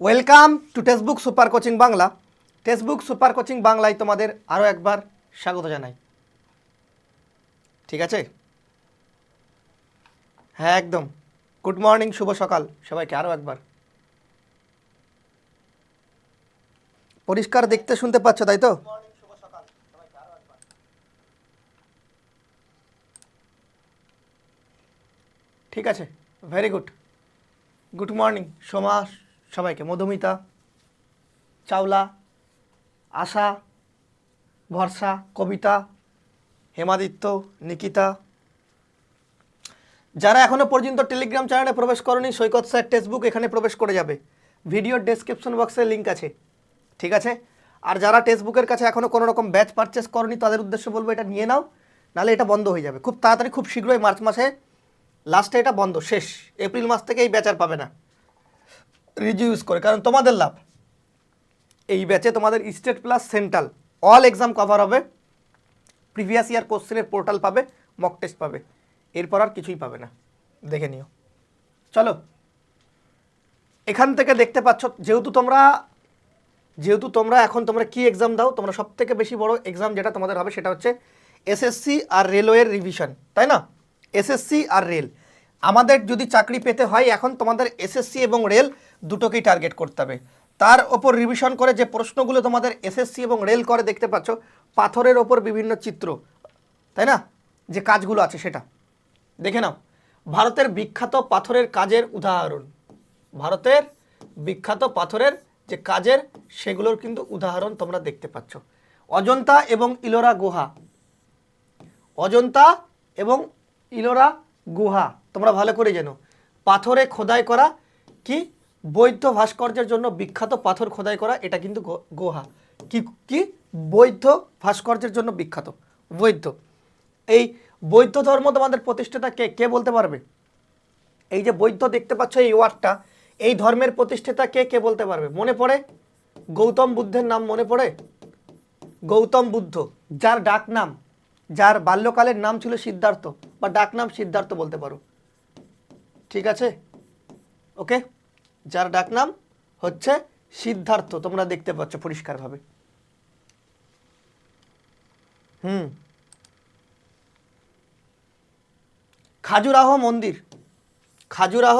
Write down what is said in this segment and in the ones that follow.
Welcome to textbook super coaching Bangla textbook super coaching বাংলায় তোমাদের আরও একবার স্বাগত জানাই। ঠিক আছে? হ্যাঁ একদম। গুড মর্নিং শুভ সকাল। সবাইকে আরও একবার। পরিষ্কার দেখতে শুনতে পাচ্ছ তাই তো? ঠিক আছে। Very good good morning Soma সবাইকে। মধুমিতা, চাওলা, আশা, ভরসা, কবিতা, হেমাদিত্য, নিকিতা। যারা এখনও পর্যন্ত টেলিগ্রাম চ্যানেলে প্রবেশ করনি, সৈকত স্যার টেক্সটবুক এখানে প্রবেশ করে যাবে। ভিডিও ডেসক্রিপশন বক্সে লিঙ্ক আছে। ঠিক আছে? আর যারা টেক্সটবুকের কাছে এখনও কোনো রকম ব্যাচ পারচেস করনি, তাদের উদ্দেশ্যে বলব এটা নিয়ে নাও নাহলে এটা বন্ধ হয়ে যাবে। খুব তাড়াতাড়ি, খুব শীঘ্রই মার্চ মাসে, লাস্টে এটা বন্ধ, শেষ। এপ্রিল মাস থেকে এই ব্যাচ আর পাবে না। রিজিউজ করে, কারণ তোমাদের লাভ। এই ব্যাচে তোমাদের state plus central all exam cover হবে প্রিভিয়াস ইয়ার কোশ্চেনের পোর্টাল পাবে মক টেস্ট পাবে, এরপর আর কিছুই পাবে না, দেখে নিও। চলো, এখান থেকে দেখতে পাচ্ছ, যেহেতু তোমরা যেহেতু তোমরা এখন তোমরা কি এক্সাম দাও, তোমরা সব থেকে বেশি বড় এক্সাম যেটা তোমাদের হবে সেটা হচ্ছে এসএসসি আর রেলওয়ের রিভিশন তাই না? এসএসসি আর রেল আমাদের যদি চাকরি পেতে হয়, এখন তোমাদের এসএসসি এবং রেল দুটোকেই টার্গেট করতে হবে। তার ওপর রিভিশন করে যে প্রশ্নগুলো তোমাদের এসএসসি এবং রেল করে দেখতে পাচ্ছ, পাথরের ওপর বিভিন্ন চিত্র, তাই না? যে কাজগুলো আছে সেটা। দেখে নাও। ভারতের বিখ্যাত পাথরের কাজের উদাহরণ। ভারতের বিখ্যাত পাথরের যে কাজের, সেগুলোর কিন্তু উদাহরণ তোমরা দেখতে পাচ্ছ। অজন্তা এবং ইলোরা গুহা। অজন্তা এবং ইলোরা গুহা। তোমরা ভালো করে জানো। পাথরে খোদাই করা কি? বৈদ্য ভাস্কর্যের জন্য বিখ্যাত পাথর খোদাই করা, এটা কিন্তু গুহা। কি কি? বৈদ্য ভাস্কর্যের জন্য বিখ্যাত। বৈধ। এই বৌদ্ধ ধর্ম তোমাদের প্রতিষ্ঠাতা কে? কে বলতে পারবে? এই যে বৈদ্য দেখতে পাচ্ছ এই ওয়ার্ডটা, এই ধর্মের প্রতিষ্ঠাতা কে কে বলতে পারবে? মনে পড়ে? গৌতম বুদ্ধের নাম মনে পড়ে? গৌতম বুদ্ধ, যার ডাক নাম, যার বাল্যকালের নাম ছিল সিদ্ধার্থ, বা ডাক নাম সিদ্ধার্থ বলতে পারো। ঠিক আছে? ওকে? যার ডাক নাম হচ্ছে সিদ্ধার্থ। তোমরা দেখতে পাচ্ছ পরিষ্কারভাবে। হুম। খাজুরাহ মন্দির। খাজুরাহ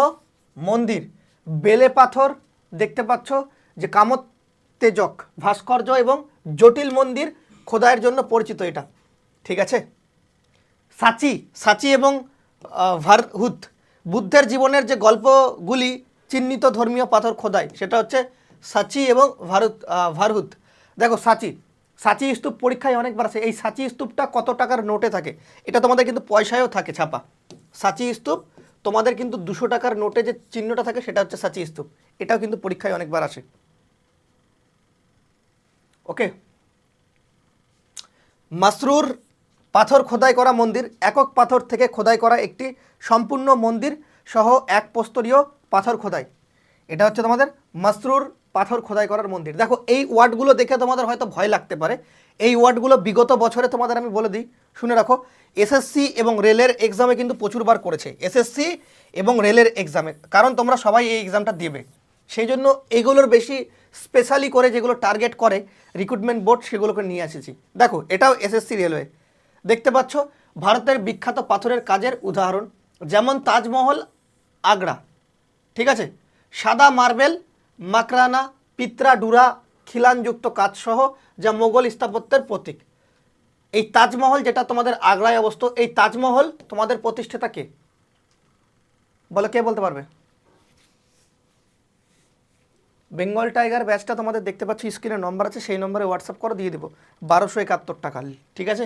মন্দির। বেলে পাথর দেখতে পাচ্ছ যে কামত্তেজক, ভাস্কর্য এবং জটিল মন্দির খোদাইয়ের জন্য পরিচিত এটা। ঠিক আছে? সাচি সাচি এবং ভারহুত। বুদ্ধের জীবনের যে গল্পগুলি চিহ্নিত ধর্মীয় পাথর খোদাই সেটা হচ্ছে সাচি এবং ভারত আহ, ভারহুত। দেখো সাচি সাচি স্তূপ পরীক্ষায় অনেকবার আছে। এই সাচি স্তূপটা কত টাকার নোটে থাকে? এটা তোমাদের কিন্তু পয়সায়ও থাকে ছাপা। সাচি স্তূপ তোমাদের কিন্তু দুশো টাকার নোটে যে চিহ্নটা থাকে সেটা হচ্ছে সাচি স্তূপ। এটাও কিন্তু পরীক্ষায় অনেকবার আসে। ওকে? মাসরুর পাথর খোদাই করা মন্দির একক পাথর থেকে খোদাই করা একটি সম্পূর্ণ মন্দির সহ এক প্রস্তরীয় পাথর খোদাই। এটা হচ্ছে তোমাদের মাসরুর পাথর খোদাই করার মন্দির। দেখো, এই ওয়ার্ডগুলো দেখে তোমাদের হয়তো ভয় লাগতে পারে। এই ওয়ার্ডগুলো বিগত বছরে তোমাদের আমি বলে দিই, শুনে রাখো এসএসসি এবং রেলের এক্সামে কিন্তু প্রচুরবার করেছে। এসএসসি এবং রেলের এক্সামে কারণ তোমরা সবাই এই এক্সামটা দেবে। সেই জন্য এগুলোর বেশি স্পেশালি করে যেগুলো টার্গেট করে রিক্রুটমেন্ট বোর্ড সেগুলোকে নিয়ে এসেছি। দেখো, এটাও এসএসসি রেলওয়ে দেখতে পাচ্ছ, ভারতের বিখ্যাত পাথরের কাজের উদাহরণ। যেমন তাজমহল, আগ্রা। ঠিক আছে? সাদা মার্বেল, মাকরানা, পিত্রা ডুরা, খিলানযুক্ত কাজসহ যা মোগল স্থাপত্যের প্রতীক। এই তাজমহল যেটা তোমাদের আগ্রায় অবস্থ এই তাজমহল তোমাদের প্রতিষ্ঠাতা কে? বলো, কে বলতে পারবে? বেঙ্গল টাইগার ব্যাচটা তোমাদের দেখতে পাচ্ছ, স্ক্রিনে নম্বর আছে, সেই নম্বরে হোয়াটসঅ্যাপ করে দিয়ে দেবো। বারোশো একাত্তর টাকা। ঠিক আছে?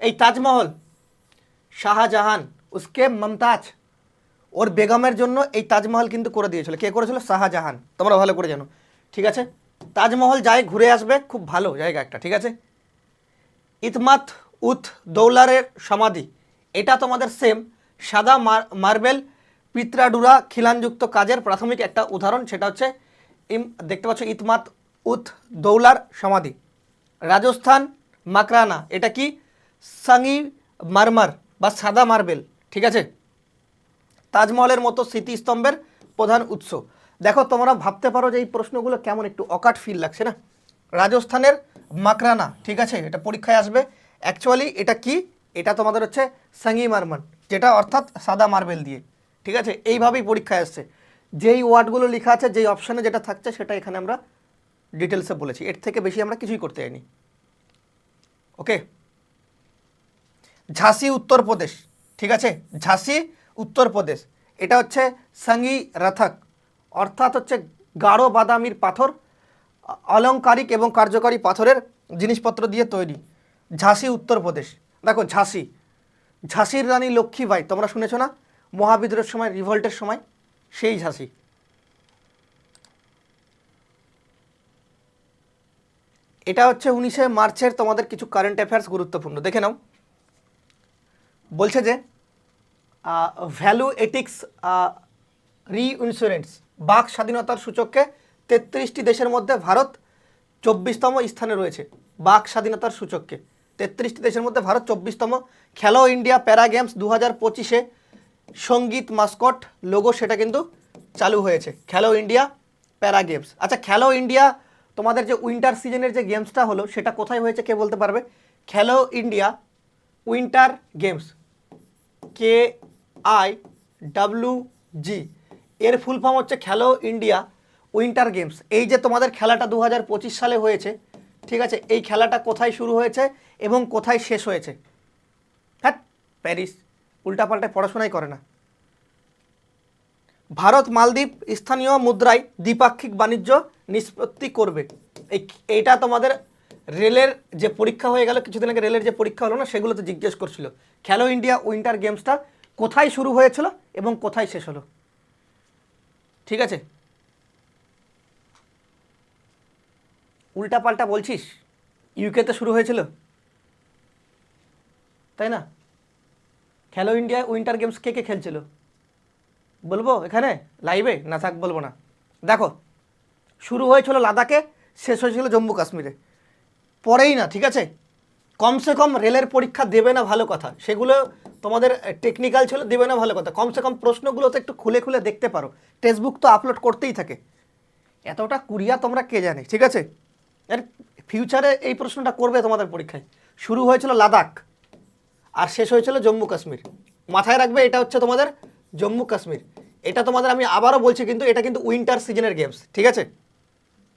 এই তাজমহল শাহজাহান, উসকে মমতাজ ওর বেগমের জন্য এই তাজমহল কিন্তু করে দিয়েছিল। কে করেছিল? শাহজাহান। তোমরা ভালো করে জানো। ঠিক আছে? তাজমহল যাই ঘুরে আসবে, খুব ভালো জায়গা একটা, ঠিক আছে? ইতমাত উথ দৌলারের সমাধি। এটা তোমাদের সেম সাদা মার্বেল পিত্রাডুরা খিলানযুক্ত কাজের প্রাথমিক একটা উদাহরণ, সেটা হচ্ছে দেখতে পাচ্ছ ইতমাত উথ দৌলার সমাধি। রাজস্থান মাকরানা, এটা কি? সাঙ্গি মারমার বা সাদা মার্বেল, ঠিক আছে? তাজমহলের মতো স্মৃতিস্তম্ভের প্রধান উৎস। দেখো, তোমরা ভাবতে পারো যে এই প্রশ্নগুলো কেমন একটু অকাট ফিল লাগছে না? রাজস্থানের মাকরানা, ঠিক আছে? এটা পরীক্ষায় আসবে। অ্যাকচুয়ালি এটা কি? এটা তোমাদের হচ্ছে সাঙ্গি মারমান, যেটা অর্থাৎ সাদা মার্বেল দিয়ে, ঠিক আছে? এইভাবেই পরীক্ষায় আসছে। যেই ওয়ার্ডগুলো লেখা আছে, যেই অপশানে যেটা থাকছে, সেটা এখানে আমরা ডিটেলসে বলেছি। এর থেকে বেশি আমরা কিছুই করতে যাইনি। ওকে ঝাঁসি উত্তরপ্রদেশ, ঠিক আছে? ঝাঁসি উত্তরপ্রদেশ। এটা হচ্ছে সাঙ্গি রাথাক, অর্থাৎ হচ্ছে গাঢ় বাদামির পাথর অলংকারিক এবং কার্যকারী পাথরের জিনিসপত্র দিয়ে তৈরি। ঝাঁসি উত্তরপ্রদেশ। দেখো ঝাঁসি। ঝাঁসির রানী লক্ষ্মীবাই তোমরা শুনেছো না? মহাবিদ্রোহের সময়, রিভল্টের সময়, সেই ঝাঁসি। এটা হচ্ছে উনিশে মার্চের তোমাদের কিছু কারেন্ট অ্যাফেয়ার্স গুরুত্বপূর্ণ। দেখে নাও। বলছে যে ভ্যালু এটিক্স রি ইন্স্যুরেন্স বাক স্বাধীনতার সূচককে তেত্রিশটি দেশের মধ্যে ভারত চব্বিশতম স্থানে রয়েছে। বাক স্বাধীনতার সূচককে তেত্রিশটি দেশের মধ্যে ভারত চব্বিশতম। খেলো ইন্ডিয়া প্যারা গেমস দু হাজার পঁচিশে সংগীত মাস্কট লোগো সেটা কিন্তু চালু হয়েছে। খেলো ইন্ডিয়া প্যারা গেমস। আচ্ছা খেলো ইন্ডিয়া তোমাদের যে উইন্টার সিজনের যে গেমসটা হলো, সেটা কোথায় হয়েছে কে বলতে পারবে? Khelo India winter games K I W G. এর ফুল ফর্ম হচ্ছে খেলো ইন্ডিয়া উইন্টার গেমস। এই যে তোমাদের খেলাটা দু হাজার পঁচিশ সালে হয়েছে, ঠিক আছে, এই খেলাটা কোথায় শুরু হয়েছে এবং কোথায় শেষ হয়েছে? হ্যাঁ প্যারিস। উল্টাপাল্টায় পড়াশোনাই করে না। ভারত, মালদ্বীপ, স্থানীয় মুদ্রায় দ্বিপাক্ষিক বাণিজ্য নিষ্পত্তি করবে। এই এইটা তোমাদের রেলের যে পরীক্ষা হয়ে গেল, কিছুদিন আগে রেলের যে পরীক্ষা হলো না, সেগুলোতে জিজ্ঞেস করছিল। খেলো ইন্ডিয়া উইন্টার গেমসটা কোথায় শুরু হয়েছিল এবং কোথায় শেষ হলো? ঠিক আছে? উল্টাপাল্টা বলছিস? ইউকেতে শুরু হয়েছিল? তাই না? খেলো ইন্ডিয়া উইন্টার গেমস কে কে খেলছিল? বলব এখানে? লাইভে? না থাক, বলব না। দেখো, শুরু হয়েছিল লাদাখে, শেষ হয়েছিল জম্মু কাশ্মীরে। পরেই না, ঠিক আছে? কমসে কম রেলের পরীক্ষা দেবে না ভালো কথা। সেগুলো তোমাদের টেকনিক্যাল ছিল, দেবে না, ভালো কথা। কমসে কম প্রশ্নগুলো তো একটু খুলে খুলে দেখতে পারো। টেক্সটবুক তো আপলোড করতেই থাকে। এতটা কুরিয়া তোমরা কে জানে, ঠিক আছে? এর ফিউচারে এই প্রশ্নটা করবে তোমাদের পরীক্ষায়। শুরু হয়েছিল লাদাখ, আর শেষ হয়েছিল জম্মু কাশ্মীর। মাথায় রাখবে, এটা হচ্ছে তোমাদের জম্মু কাশ্মীর। এটা তোমাদের আমি আবারও বলছি, কিন্তু এটা কিন্তু উইন্টার সিজনের গেমস ঠিক আছে?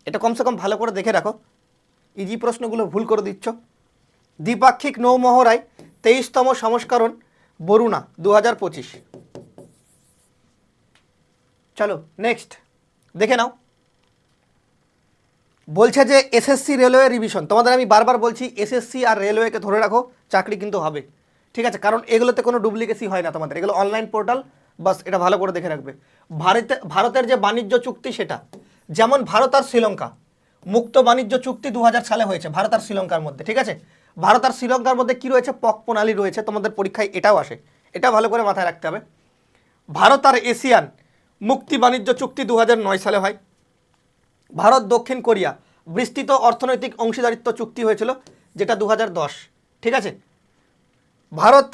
এটা কমসে কম ভালো করে দেখে রাখো। ইজি প্রশ্নগুলো ভুল করে দিচ্ছ। দ্বিপাক্ষিক নৌমহড়ায় তেইশতম সংস্করণ বরুণা দু হাজার পঁচিশ। চলো নেক্সট দেখে নাও। বলছে যে এসএসসি রেলওয়ে রিভিশন তোমাদের আমি বারবার বলছি এসএসসি আর রেলওয়েকে ধরে রাখো, চাকরি কিন্তু হবে। ঠিক আছে, কারণ এগুলোতে কোনো ডুপ্লিকেসি হয় না তোমাদের। এগুলো অনলাইন পোর্টাল বাস এটা ভালো করে দেখে রাখবে। ভারতে ভারতের যে বাণিজ্য চুক্তি সেটা, যেমন ভারত আর শ্রীলঙ্কা, মুক্ত বাণিজ্য চুক্তি দু হাজার সালে হয়েছে, ভারত আর শ্রীলঙ্কার মধ্যে। ঠিক আছে? ভারত আর শ্রীলঙ্কার মধ্যে কী রয়েছে? পক প্রণালী রয়েছে। তোমাদের পরীক্ষায় এটাও আসে। এটা ভালো করে মাথায় রাখতে হবে। ভারত আর এশিয়ান মুক্তি বাণিজ্য চুক্তি দু হাজার নয় সালে হয়। ভারত, দক্ষিণ কোরিয়া বিস্তৃত অর্থনৈতিক অংশীদারিত্ব চুক্তি হয়েছিল, যেটা দু হাজার দশ। ঠিক আছে? ভারত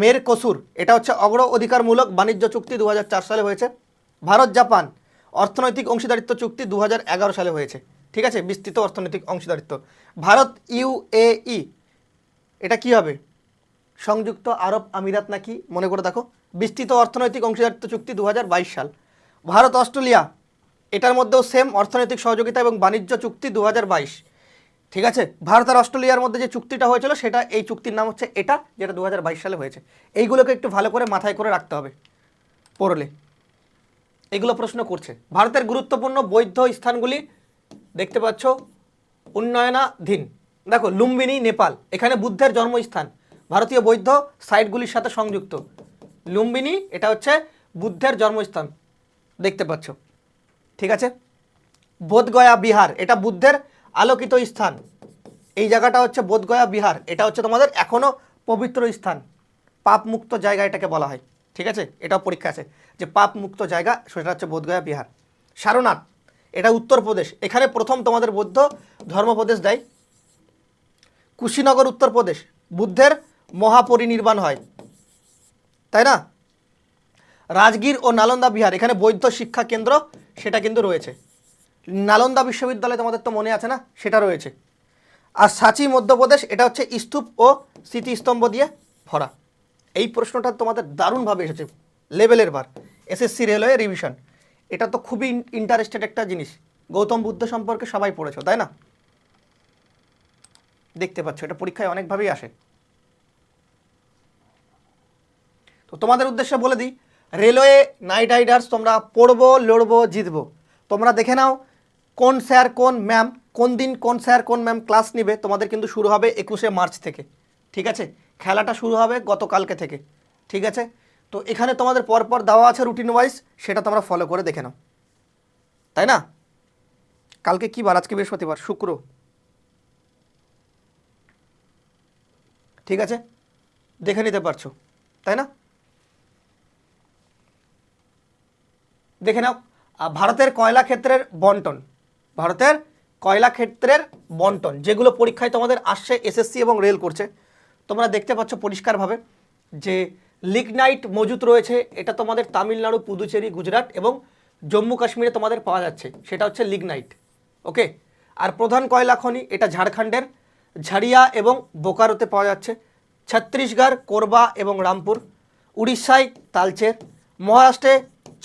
মের কসুর এটা হচ্ছে অগ্র অধিকারমূলক বাণিজ্য চুক্তি দু হাজার চার সালে হয়েছে। ভারত, জাপান, অর্থনৈতিক অংশীদারিত্ব চুক্তি দু হাজার এগারো সালে হয়েছে। ঠিক আছে, বিস্তৃত অর্থনৈতিক অংশীদারিত্ব। ভারত ইউএই এটা কি হবে? সংযুক্ত আরব আমিরাত নাকি? মনে করে দেখো। বিস্তৃত অর্থনৈতিক অংশীদারিত্ব চুক্তি দু হাজার বাইশ সাল। ভারত, অস্ট্রেলিয়া, এটার মধ্যেও সেম অর্থনৈতিক সহযোগিতা এবং বাণিজ্য চুক্তি দু হাজার বাইশ। ঠিক আছে? ভারত আর অস্ট্রেলিয়ার মধ্যে যে চুক্তিটা হয়েছিল, সেটা এই চুক্তির নাম হচ্ছে এটা, যেটা দু হাজার বাইশ সালে হয়েছে। এইগুলোকে একটু ভালো করে মাথায় করে রাখতে হবে পড়লে। এগুলো প্রশ্ন করছে। ভারতের গুরুত্বপূর্ণ বৈধ স্থানগুলি দেখতে পাচ্ছ উন্নয়নাধীন দেখো, লুম্বিনী নেপাল, এখানে বুদ্ধের জন্মস্থান। ভারতীয় বৌদ্ধ সাইটগুলির সাথে সংযুক্ত। লুম্বিনী, এটা হচ্ছে বুদ্ধের জন্মস্থান, দেখতে পাচ্ছ। ঠিক আছে? বোধগয়া বিহার, এটা বুদ্ধের আলোকিত স্থান। এই জায়গাটা হচ্ছে বোধগয়া বিহার, এটা হচ্ছে তোমাদের এখনও পবিত্র স্থান। পাপ মুক্ত জায়গা এটাকে বলা হয়। ঠিক আছে? এটাও পরীক্ষা আছে যে পাপ মুক্ত জায়গা, সেটা হচ্ছে বোধগয়া বিহার। সারনাথ এটা উত্তরপ্রদেশ এখানে প্রথম তোমাদের বৌদ্ধ ধর্মপ্রদেশ দেয় কুশীনগর উত্তরপ্রদেশ বুদ্ধের মহাপরিনির্বাণ হয়। তাই না? রাজগীর ও নালন্দা বিহার। এখানে বৌদ্ধ শিক্ষা কেন্দ্র, সেটা কিন্তু রয়েছে। নালন্দা বিশ্ববিদ্যালয় তোমাদের তো মনে আছে না? সেটা রয়েছে। আর সাচি মধ্যপ্রদেশ এটা হচ্ছে স্তূপ ও স্মৃতিস্তম্ভ দিয়ে ভরা। এই প্রশ্নটা তোমাদের দারুণভাবে এসেছে। লেভেলের বার। SSC railway revision. এটা তো খুবই ইন্টারেস্টেড একটা জিনিস। গৌতম বুদ্ধ সম্পর্কে সবাই পড়েছো, তাই না? দেখতে পাচ্ছ, এটা পরীক্ষায় অনেকভাবেই আসে। তো তোমাদের উদ্দেশ্যে বলে দিই, রেলওয়ে নাইট রাইডার্স তোমরা পড়ব, লড়বো, জিতবো। তোমরা দেখে নাও কোন স্যার, কোন ম্যাম, কোন দিন কোন স্যার, কোন ম্যাম ক্লাস নেবে, তোমাদের কিন্তু শুরু হবে একুশে মার্চ থেকে, ঠিক আছে? খেলাটা শুরু হবে গতকালকে থেকে, ঠিক আছে? তো এখানে তোমাদের পরপর দেওয়া আছে রুটিন ওয়াইজ সেটা তোমরা ফলো করে দেখে নাও। তাই না? কালকে কি বার? আজকে বৃহস্পতিবার, শুক্র। ঠিক আছে? দেখে নিতে পারছ, তাই না? দেখে নাও। ভারতের কয়লা ক্ষেত্রের বন্টন। ভারতের কয়লা ক্ষেত্রের বন্টন, যেগুলো পরীক্ষায় তোমাদের আসছে এসএসসি এবং রেল করছে। তোমরা দেখতে পাচ্ছ পরিষ্কারভাবে যে লিগনাইট মজুত রয়েছে, এটা তোমাদের তামিলনাড়ু, পুদুচেরি, গুজরাট এবং জম্মু কাশ্মীরে তোমাদের পাওয়া যাচ্ছে, সেটা হচ্ছে লিগনাইট, ওকে? আর প্রধান কয়লা খনি, এটা ঝাড়খণ্ডের, ঝাড়িয়া এবং বোকারোতে পাওয়া যাচ্ছে, ছত্তিশগড়, কোরবা এবং রামপুর, উড়িষ্যায় তালচের, মহারাষ্ট্রে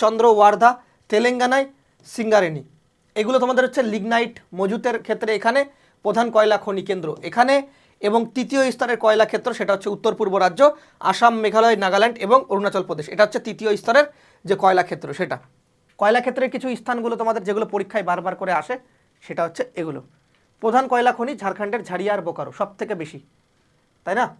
চন্দ্র ওয়ার্ধা তেলেঙ্গানায় সিঙ্গারেনি, এগুলো তোমাদের হচ্ছে লিগনাইট মজুতের ক্ষেত্রে এখানে প্রধান কয়লা খনি কেন্দ্র, এখানে এবং তৃতীয় স্তরের কয়লা ক্ষেত্র, সেটা হচ্ছে উত্তর পূর্ব রাজ্য, আসাম, মেঘালয়, নাগাল্যান্ড এবং অরুণাচল প্রদেশ। এটা হচ্ছে তৃতীয় স্তরের যে কয়লা ক্ষেত্র, সেটা। কয়লা ক্ষেত্রের কিছু স্থানগুলো তোমাদের যেগুলো পরীক্ষায় বারবার করে আসে, সেটা হচ্ছে এগুলো। প্রধান কয়লা খনি ঝাড়খণ্ডের ঝাড়িয়া আর বোকারো সব থেকে বেশি। তাই না?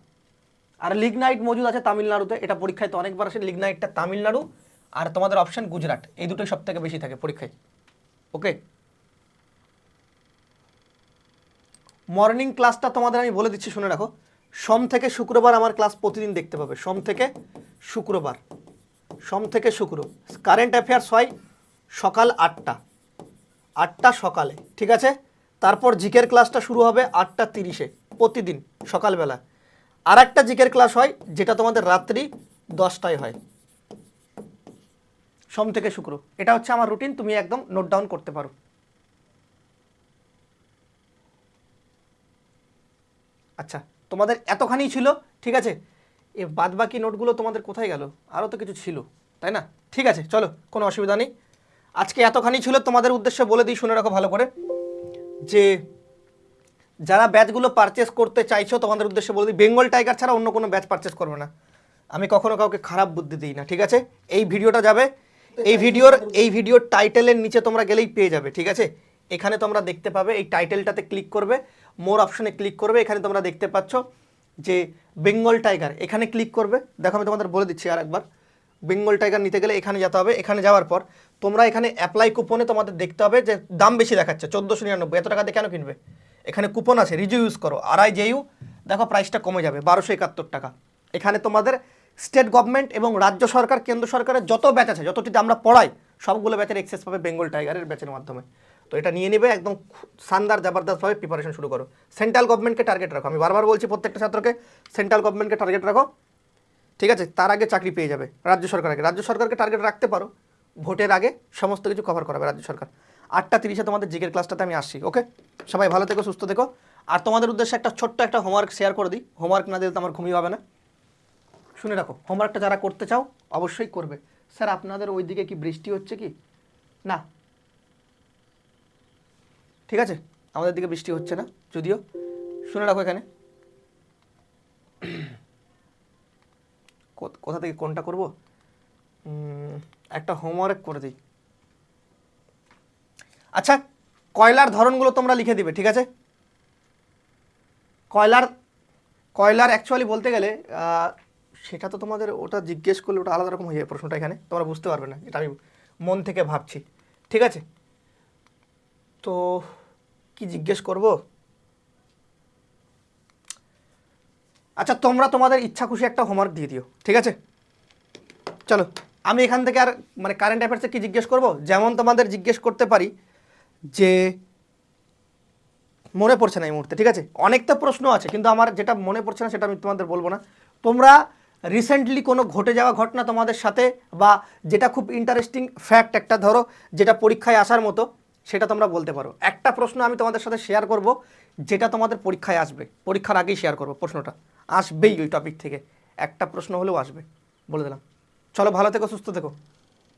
আর লিগনাইট মজুদ আছে তামিলনাড়ুতে, এটা পরীক্ষায় তো অনেকবার আসে, লিগনাইটটা তামিলনাড়ু আর তোমাদের অপশান গুজরাট। এই দুটোই সব থেকে বেশি থাকে পরীক্ষায়। ওকে? মর্নিং ক্লাসটা তোমাদের আমি বলে দিচ্ছি, শুনে রাখো। সোম থেকে শুক্রবার আমার ক্লাস প্রতিদিন দেখতে পাবে। সোম থেকে শুক্রবার। সোম থেকে শুক্র। কারেন্ট অ্যাফেয়ার্স হয় সকাল আটটা। আটটা সকালে, ঠিক আছে? তারপর জিকের ক্লাসটা শুরু হবে আটটা তিরিশে, প্রতিদিন, সকালবেলা। আর একটা জিকের ক্লাস হয়, যেটা তোমাদের রাত্রি দশটায় হয়। সোম থেকে শুক্র। এটা হচ্ছে আমার রুটিন, তুমি একদম নোট ডাউন করতে পারো। আচ্ছা তোমাদের এতখানি ছিল, ঠিক আছে? এ বাদ বাকি নোটগুলো তোমাদের কোথায় গেল? আরও তো কিছু ছিল, তাই না? ঠিক আছে, চলো, কোনো অসুবিধা নেই। আজকে এতখানি ছিল, তোমাদের উদ্দেশ্যে বলে দিই, শুনে রাখো ভালো করে, যে যারা ব্যাচগুলো পারচেস করতে চাইছো, তোমাদের উদ্দেশ্যে বলে দিই, বেঙ্গল টাইগার ছাড়া অন্য কোনো ব্যাচ পারচেস করবে না। আমি কখনো কাউকে খারাপ বুদ্ধি দিই না, ঠিক আছে? এই ভিডিওটা যাবে, এই ভিডিওর এই ভিডিওর টাইটেলের নিচে তোমরা গেলেই পেয়ে যাবে, ঠিক আছে? এখানে তোমরা দেখতে পাবে, এই টাইটেলটাতে ক্লিক করবে মোর অপশনে ক্লিক করবে, এখানে তোমরা দেখতে পাচ্ছ যে বেঙ্গল টাইগার, এখানে ক্লিক করবে। দেখো আমি তোমাদের বলে দিচ্ছি আর একবার বেঙ্গল টাইগার নিতে গেলে এখানে যেতে হবে। এখানে যাওয়ার পর তোমরা এখানে অ্যাপ্লাই কুপনে তোমাদের দেখতে হবে যে দাম বেশি দেখাচ্ছে, চোদ্দোশো নিরানব্বই। এত টাকা দিয়ে কেন কিনবে? এখানে কুপন আছে রিজু ইউজ করো আর আই জেইউ। দেখো প্রাইসটা কমে যাবে, বারোশো একাত্তর টাকা। এখানে তোমাদের স্টেট গভর্নমেন্ট এবং রাজ্য সরকার, কেন্দ্র সরকারের যত ব্যাচ আছে, যতটিতে আমরা পড়াই, সবগুলো ব্যাচের এক্সেস পাবে বেঙ্গল টাইগারের ব্যাচের মাধ্যমে। তো এটা নিয়ে নেবে, একদম শানদার জবরদস্তভাবে প্রিপারেশন শুরু করো। সেন্ট্রাল গভর্নমেন্টকে টার্গেট রাখো। আমি বারবার বলছি প্রত্যেকটা ছাত্রকে সেন্ট্রাল গভর্নমেন্টকে টার্গেট রাখো। ঠিক আছে? তার আগে চাকরি পেয়ে যাবে রাজ্য সরকার আগে। রাজ্য সরকারকে টার্গেট রাখতে পারো। ভোটের আগে সমস্ত কিছু কভার করাবে রাজ্য সরকার। আটটা তিরিশে তোমাদের জিকের ক্লাসটাতে আমি আসছি ওকে সবাই ভালো থেকো, সুস্থ থেকো। আর তোমাদের উদ্দেশ্যে একটা ছোট্ট একটা হোমওয়ার্ক শেয়ার করে দিই। হোমওয়ার্ক না দিলে তো আমার ঘুমিয়ে হবে না। শুনে রাখো হোমওয়ার্কটা যারা করতে চাও, অবশ্যই করবে। স্যার আপনাদের ওইদিকে কি বৃষ্টি হচ্ছে কি? না। ঠিক আছে? আমাদের দিকে বৃষ্টি হচ্ছে না, যদিও। শুনে রাখো এখানে। কোথা থেকে কোনটা করব? একটা হোমওয়ার্ক করে দিই। আচ্ছা কয়লার ধরনগুলো তোমরা লিখে দিবে, ঠিক আছে? কয়লার কয়লার অ্যাকচুয়ালি বলতে গেলে সেটা তো তোমাদের ওটা জিজ্ঞেস করলে ওটা আলাদা রকম হয়ে যাবে প্রশ্নটা এখানে। তোমরা বুঝতে পারবে না, এটা আমি মন থেকে ভাবছি। ঠিক আছে? তো কি জিজ্ঞেস করব? আচ্ছা তোমরা তোমাদের ইচ্ছা খুশি একটা হোমওয়ার্ক দিয়ে দিও, ঠিক আছে? চলো, আমি এখান থেকে আর মানে কারেন্ট অ্যাফেয়ার্সে কি জিজ্ঞেস করব? যেমন তোমাদের জিজ্ঞেস করতে পারি যে, মনে পড়ছে না এই মুহূর্তে, ঠিক আছে? অনেক তো প্রশ্ন আছে, কিন্তু আমার যেটা মনে পড়ছে না সেটা আমি তোমাদের বলব না। তোমরা রিসেন্টলি কোনো ঘটে যাওয়া ঘটনা তোমাদের সাথে বা যেটা খুব ইন্টারেস্টিং ফ্যাক্ট একটা ধরো, যেটা পরীক্ষায় আসার মতো সেটা তোমরা বলতে পারো। একটা প্রশ্ন আমি তোমাদের সাথে শেয়ার করব, যেটা তোমাদের পরীক্ষায় আসবে। পরীক্ষার আগেই শেয়ার করব প্রশ্নটা। আসবেই ওই টপিক থেকে। একটা প্রশ্ন হলেও আসবে। বলে দিলাম। চলো ভালো থেকো, সুস্থ থেকো।